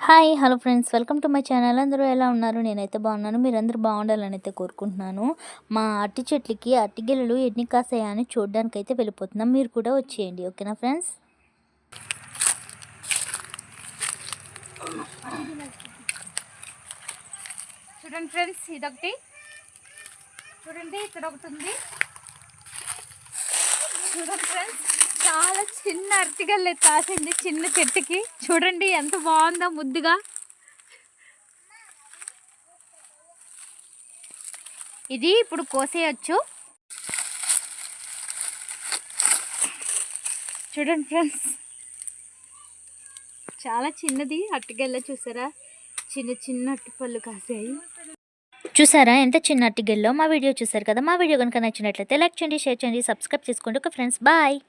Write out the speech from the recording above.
Hi hello friends. Welcome to my channel. అందరూ ఎలా ఉన్నారు? నేనైతే బాగున్నాను. మీరందరూ బాగుండాలని అయితే కోరుకుంటున్నాను. మా అట్టి చెట్లకి అట్టి గిల్లలు ఎన్ని కాసాయా అని చూడడానికి అయితే వెళ్ళిపోతున్నాం. మీరు కూడా వచ్చేయండి. ఓకేనా ఫ్రెండ్స్? చూడండి ఫ్రెండ్స్ ఇదొకటి. చూడండి ఇక్కడ ఒకటి ఉంది. చూడండి ఫ్రెండ్స్ చాలా చిన్న అరటికల్లు కాసింది చిన్న చెట్టుకి. చూడండి ఎంత బాగుందో ముద్దుగా. ఇది ఇప్పుడు కోసేయచ్చు. చూడండి ఫ్రెండ్స్ చాలా చిన్నది అట్టుకెళ్ళ చూసారా? చిన్న చిన్న అట్టుపళ్ళు కాసాయి. చూసారా? ఎంత చిన్న అట్టి మా వీడియో చూసారు కదా? మా వీడియో కనుక నచ్చినట్లయితే లైక్ చేయండి షేర్ చేయండి సబ్స్క్రైబ్ చేసుకోండి. ఒక ఫ్రెండ్స్ బాయ్.